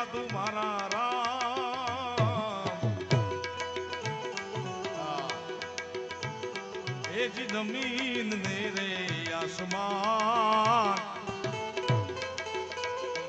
સાધુ મારા રામ. એ જ જમીન ને રે આસમાન.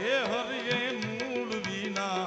એ હરિયે મૂળ વિના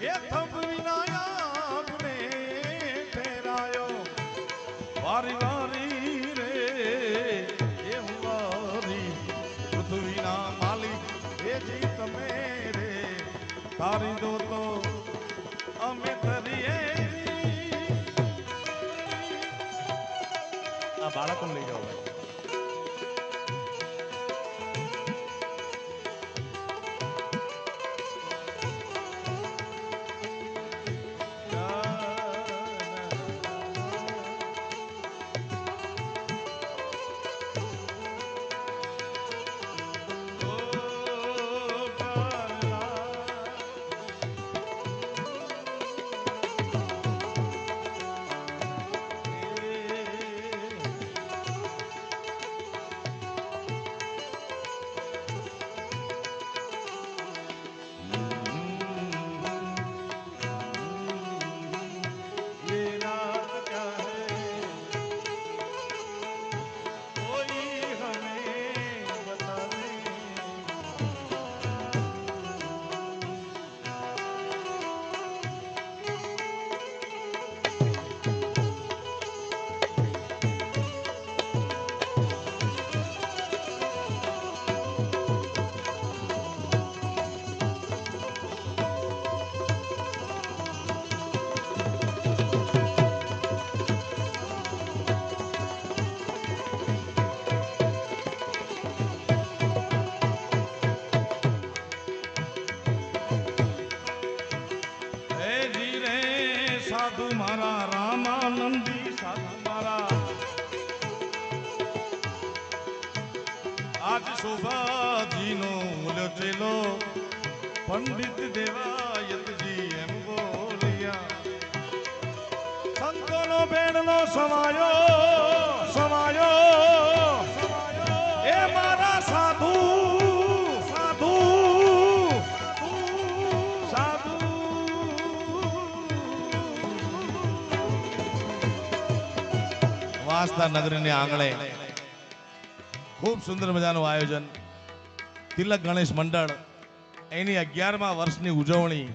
એ થંભ વિના આપને ઠેરાયો વારી વારી રે, એ હું વારી. માલિક, એ તમે રે તારી દો તો અમે તરીએ. લઈ જાઓ. આજ શોભાજીનો ઉલટેલો. પંડિત દેવાયતજી એમ બોલ્યા, સંતોનો બેણનો સમાયો સમાયો, એ મારા સાધુ સાધુ સાધુ. વાંસદા નગરીને આંગણે ખૂબ સુંદર મજાનું આયોજન. તિલક ગણેશ મંડળ, એની અગિયારમાં વર્ષની ઉજવણી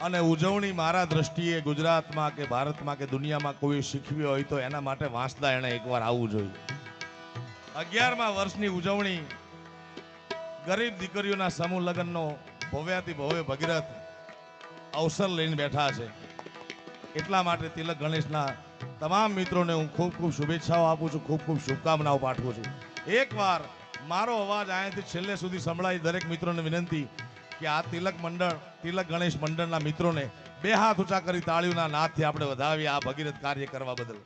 અને ઉજવણી મારા દ્રષ્ટિએ ગુજરાતમાં કે ભારતમાં કે દુનિયામાં કોઈ શીખવી હોય તો એના માટે વાંસદા એણે એકવાર આવવું જોઈએ. અગિયારમાં વર્ષની ઉજવણી ગરીબ દીકરીઓના સમૂહ લગ્નનો ભવ્યાથી ભવ્ય ભગીરથ અવસર લઈને બેઠા છે. એટલા માટે તિલક ગણેશના તમામ મિત્રોને હું ખૂબ ખૂબ શુભેચ્છાઓ આપું છું, ખૂબ ખૂબ શુભકામનાઓ પાઠવું છું. એકવાર મારો અવાજ અહીંયાથી છેલ્લે સુધી સંભળાય દરેક મિત્રોને વિનંતી કે આ તિલક મંડળ, તિલક ગણેશ મંડળના મિત્રોને બે હાથ ઊંચા કરી તાળીઓના નાદથી આપણે વધાવી આ ભગીરથ કાર્ય કરવા બદલ.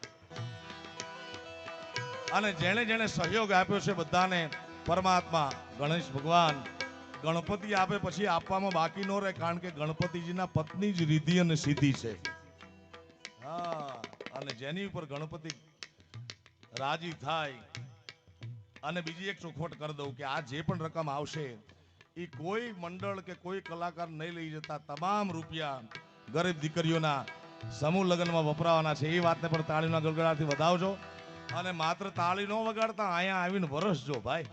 અને જેણે જેણે સહયોગ આપ્યો છે બધાને, પરમાત્મા, ગણેશ ભગવાન, ગણપતિ આપે પછી આપવામાં બાકી ન રહે કારણ કે ગણપતિજીના પત્ની જ રીધિ અને સિદ્ધિ છે. હા, અને જેની ઉપર ગણપતિ રાજી થાય અને બીજી એક ચોખવટ કરી દઉં કે આ જે પણ રકમ આવશે એ કોઈ મંડળ કે કોઈ કલાકાર નહીં લઈ જતા તમામ રૂપિયા ગરીબ દીકરીઓના સમૂહ લગ્નમાં વપરાવાના છે. એ વાતને પણ તાળીના ગળગડાથી વધાવજો. અને માત્ર તાળી ન વગાડતા, અહીંયા આવીને વરસજો ભાઈ.